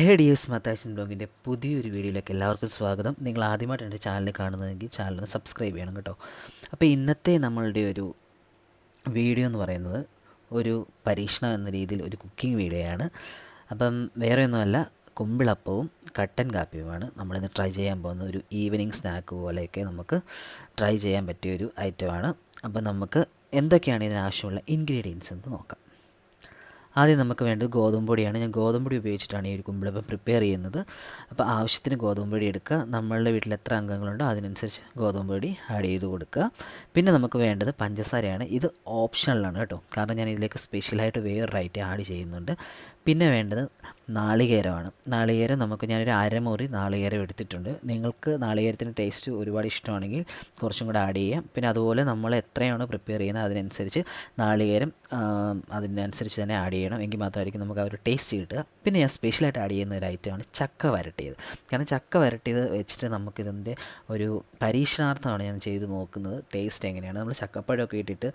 ഹേ D S മത്താച്ചൻ ബ്ലോഗിന്റെ പുതിയൊരു വീഡിയോയിലേക്ക് എല്ലാവർക്കും സ്വാഗതം. നിങ്ങൾ ആദ്യമായിട്ട് എന്റെ ചാനൽ കാണുന്നതെങ്കിൽ ചാനലിന് സബ്സ്ക്രൈബ് ചെയ്യണം കേട്ടോ. അപ്പോൾ ഇന്നത്തെ നമ്മളുടെ ഒരു വീഡിയോ എന്ന് പറയുന്നത് ഒരു പരീക്ഷണം എന്ന രീതിയിൽ ഒരു കുക്കിംഗ് വീഡിയോ ആണ്. അപ്പം വേറെ ഒന്നുമല്ല കുമ്പിളപ്പവും കട്ടൻ കാപ്പിയുമാണ് നമ്മളിന്ന് ട്രൈ ചെയ്യാൻ പോകുന്ന ഒരു ഈവനിങ് സ്നാക്ക് പോലെയൊക്കെ നമുക്ക് ട്രൈ ചെയ്യാൻ പറ്റിയ ഒരു ഐറ്റമാണ് അപ്പം നമുക്ക് എന്തൊക്കെയാണ് ഇതിനാവശ്യമുള്ള ഇൻഗ്രീഡിയൻസ് എന്ന് നോക്കാം. ആദ്യം നമുക്ക് വേണ്ടത് ഗോതമ്പ് പൊടിയാണ്. ഞാൻ ഗോതമ്പ് പൊടി ഉപയോഗിച്ചിട്ടാണ് ഈ ഒരു കുമ്പിളപ്പം പ്രിപ്പയർ ചെയ്യുന്നത്. അപ്പോൾ ആവശ്യത്തിന് ഗോതമ്പ് പൊടി എടുക്കുക. നമ്മളുടെ വീട്ടിൽ എത്ര അംഗങ്ങളുണ്ടോ അതിനനുസരിച്ച് ഗോതമ്പ് പൊടി ആഡ് ചെയ്ത് കൊടുക്കുക. പിന്നെ നമുക്ക് വേണ്ടത് പഞ്ചസാരയാണ്. ഇത് ഓപ്ഷണലാണ് കേട്ടോ. കാരണം ഞാൻ ഇതിലേക്ക് സ്പെഷ്യലായിട്ട് റൈറ്റ് ആഡ് ചെയ്യുന്നുണ്ട്. പിന്നെ വേണ്ടത് നാളികേരമാണ്. നാളികേരം നമുക്ക് ഞാനൊരു അരമുറി നാളികേരം എടുത്തിട്ടുണ്ട്. നിങ്ങൾക്ക് നാളികേരത്തിന്റെ ടേസ്റ്റ് ഒരുപാട് ഇഷ്ടമാണെങ്കിൽ കുറച്ചും കൂടെ ആഡ് ചെയ്യാം. പിന്നെ അതുപോലെ നമ്മൾ എത്രയാണോ പ്രിപ്പയർ ചെയ്യുന്നത് അതിനനുസരിച്ച് നാളികേരം അതിനനുസരിച്ച് തന്നെ ആഡ് ചെയ്യണം. എങ്കിൽ മാത്രമായിരിക്കും നമുക്ക് ആ ഒരു ടേസ്റ്റ് കിട്ടുക. പിന്നെ ഞാൻ സ്പെഷ്യലായിട്ട് ആഡ് ചെയ്യുന്ന ഒരു ഐറ്റമാണ് ചക്ക വരട്ടിയത്. കാരണം ചക്ക വരട്ടിയത് വെച്ചിട്ട് നമുക്കിതിന്റെ ഒരു പരീക്ഷണാർത്ഥമാണ് ഞാൻ ചെയ്ത് നോക്കുന്നത്. ടേസ്റ്റ് എങ്ങനെയാണ്? നമ്മൾ ചക്കപ്പഴമൊക്കെ ഇട്ടിട്ട്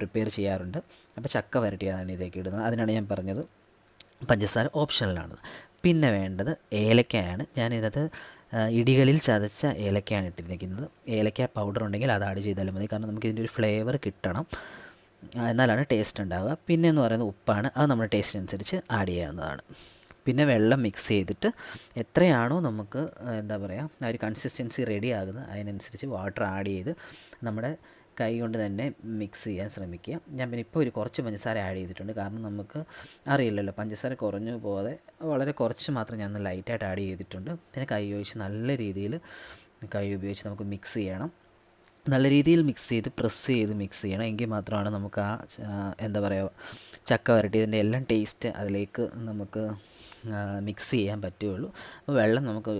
പ്രിപ്പയർ ചെയ്യാറുണ്ട്. അപ്പോൾ ചക്ക വരട്ടിയതാണ് ഇതേക്ക് ഇടുന്നത്. അതിനാണ് ഞാൻ പറഞ്ഞത് പഞ്ചസാര ഓപ്ഷണലാണ് പിന്നെ വേണ്ടത് ഏലക്കയാണ്. ഞാനിതത് ഇടികളിൽ ചതച്ച ഏലക്കയാണ് ഇട്ടിരിക്കുന്നത്. ഏലക്ക പൗഡർ ഉണ്ടെങ്കിൽ അത് ആഡ് ചെയ്താലും മതി. കാരണം നമുക്ക് ഇതിന്റെ ഒരു ഫ്ലേവർ കിട്ടണം. എന്നാലാണ് ടേസ്റ്റ് ഉണ്ടാവുക. പിന്നെ എന്ന് പറയുന്നത് ഉപ്പാണ്. അത് നമ്മുടെ ടേസ്റ്റ് അനുസരിച്ച് ആഡ് ചെയ്യാവുന്നതാണ്. പിന്നെ വെള്ളം മിക്സ് ചെയ്തിട്ട് എത്രയാണോ നമുക്ക് എന്താ പറയുക ആ ഒരു കൺസിസ്റ്റൻസി റെഡി ആകുന്നത് അതിനനുസരിച്ച് വാട്ടർ ആഡ് ചെയ്ത് നമ്മുടെ കൈ കൊണ്ട് തന്നെ മിക്സ് ചെയ്യാൻ ശ്രമിക്കുക. ഞാൻ പിന്നെ ഇപ്പോൾ ഒരു കുറച്ച് പഞ്ചസാര ആഡ് ചെയ്തിട്ടുണ്ട്. കാരണം നമുക്ക് അറിയില്ലല്ലോ പഞ്ചസാര കുറഞ്ഞു പോകാതെ വളരെ കുറച്ച് മാത്രം ഞാൻ ലൈറ്റായിട്ട് ആഡ് ചെയ്തിട്ടുണ്ട്. പിന്നെ കൈ ഉപയോഗിച്ച് നല്ല രീതിയിൽ കൈ ഉപയോഗിച്ച് നമുക്ക് മിക്സ് ചെയ്യണം. നല്ല രീതിയിൽ മിക്സ് ചെയ്ത് പ്രസ് ചെയ്ത് മിക്സ് ചെയ്യണം. എങ്കിൽ മാത്രമാണ് നമുക്ക് ആ എന്താ പറയുക ചക്ക വരട്ടിയതിന്റെ എല്ലാം ടേസ്റ്റ് അതിലേക്ക് നമുക്ക് മിക്സ് ചെയ്യാൻ പറ്റുകയുള്ളൂ. അപ്പോൾ വെള്ളം നമുക്ക്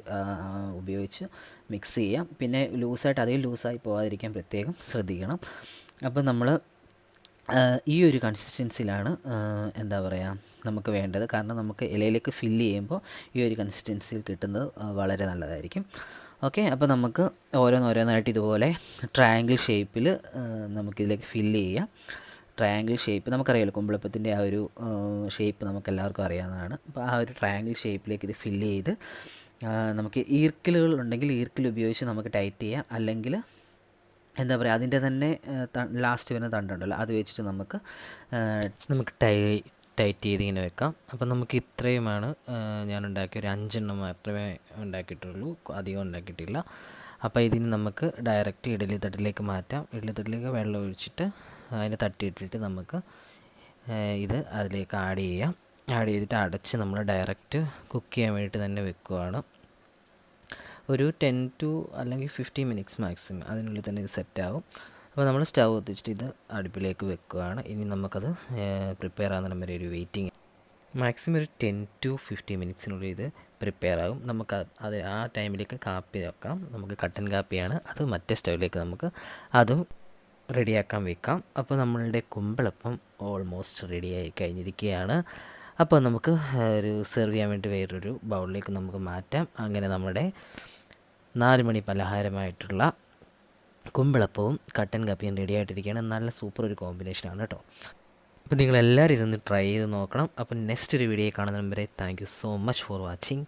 ഉപയോഗിച്ച് മിക്സ് ചെയ്യാം. പിന്നെ ലൂസായിട്ട് അധികം ലൂസായി പോകാതിരിക്കാൻ പ്രത്യേകം ശ്രദ്ധിക്കണം. അപ്പോൾ നമ്മൾ ഈ ഒരു കൺസിസ്റ്റൻസിയിലാണ് എന്താ പറയുക നമുക്ക് വേണ്ടത്. കാരണം നമുക്ക് ഇലയിലേക്ക് ഫില്ല് ചെയ്യുമ്പോൾ ഈ ഒരു കൺസിസ്റ്റൻസിയിൽ കിട്ടുന്നത് വളരെ നല്ലതായിരിക്കും. ഓക്കെ അപ്പോൾ നമുക്ക് ഓരോന്നോരോന്നായിട്ട് ഇതുപോലെ ട്രയാങ്കിൾ ഷേപ്പിൽ നമുക്കിതിലേക്ക് ഫില്ല് ചെയ്യാം. ട്രയാങ്കിൾ ഷേപ്പ് നമുക്കറിയാമല്ലോ കുമ്പിളപ്പത്തിന്റെ ആ ഒരു ഷേപ്പ് നമുക്ക് എല്ലാവർക്കും അറിയാവുന്നതാണ്. അപ്പോൾ ആ ഒരു ട്രയാങ്കിൾ ഷേപ്പിലേക്ക് ഇത് ഫില്ല് ചെയ്ത് നമുക്ക് ഈർക്കിലുകൾ ഉണ്ടെങ്കിൽ ഈർക്കിൽ ഉപയോഗിച്ച് നമുക്ക് ടൈറ്റ് ചെയ്യാം. അല്ലെങ്കിൽ എന്താ പറയുക അതിന്റെ തന്നെ ലാസ്റ്റ് വരുന്ന തണ്ടുണ്ടല്ലോ അത് വെച്ചിട്ട് നമുക്ക് നമുക്ക് ടൈ ടൈറ്റ് ചെയ്ത് ഇങ്ങനെ വെക്കാം. അപ്പം നമുക്ക് ഇത്രയുമാണ് ഞാൻ ഉണ്ടാക്കിയ ഒരു അഞ്ചെണ്ണം മാത്രമേ ഉണ്ടാക്കിയിട്ടുള്ളൂ. അധികം ഉണ്ടാക്കിയിട്ടില്ല. അപ്പോൾ ഇതിന് നമുക്ക് ഡയറക്റ്റ് ഇഡലി തട്ടിലേക്ക് മാറ്റാം. ഇഡലി തട്ടിലേക്ക് വെള്ളം ഒഴിച്ചിട്ട് അതിനെ തട്ടിയിട്ടിട്ട് നമുക്ക് ഇത് അതിലേക്ക് ആഡ് ചെയ്യാം. ആഡ് ചെയ്തിട്ട് അടച്ച് നമ്മൾ ഡയറക്റ്റ് കുക്ക് ചെയ്യാൻ വേണ്ടിയിട്ട് തന്നെ വെക്കുകയാണ് ഒരു ടെൻ ടു അല്ലെങ്കിൽ ഫിഫ്റ്റി മിനിറ്റ്സ് മാക്സിമം അതിനുള്ളിൽ തന്നെ ഇത് സെറ്റാകും അപ്പോൾ നമ്മൾ സ്റ്റൗ കത്തിച്ചിട്ട് ഇത് അടുപ്പിലേക്ക് വെക്കുകയാണ്. ഇനി നമുക്കത് പ്രിപ്പയർ ആകുന്ന വരെ ഒരു വെയിറ്റിംഗ് മാക്സിമം ഒരു ടെൻ ടു ഫിഫ്റ്റി മിനിറ്റ്സിനുള്ളിൽ ഇത് പ്രിപ്പയർ ആകും. നമുക്ക് അത് ആ ടൈമിലേക്ക് കാപ്പി വെക്കാം. നമുക്ക് കട്ടൻ കാപ്പിയാണ്. അത് മറ്റേ സ്റ്റൗവിലേക്ക് നമുക്ക് അതും റെഡിയാക്കാൻ വെക്കാം. അപ്പോൾ നമ്മളുടെ കുമ്പളപ്പം ഓൾമോസ്റ്റ് റെഡിയായി കഴിഞ്ഞിരിക്കുകയാണ്. അപ്പോൾ നമുക്ക് ഒരു സെർവ് ചെയ്യാൻ വേണ്ടി വേറൊരു ബൗളിലേക്ക് നമുക്ക് മാറ്റാം. അങ്ങനെ നമ്മുടെ നാല് മണി പലഹാരമായിട്ടുള്ള കുമ്പിളപ്പവും കട്ടൻ കപ്പിയും റെഡി ആയിട്ടിരിക്കുകയാണ്. നല്ല സൂപ്പർ ഒരു കോമ്പിനേഷനാണ് കേട്ടോ അപ്പോൾ നിങ്ങളെല്ലാവരും ഇതൊന്ന് ട്രൈ ചെയ്ത് നോക്കണം. അപ്പോൾ നെക്സ്റ്റ് ഒരു വീഡിയോ കാണുന്ന വരെ thank so much for watching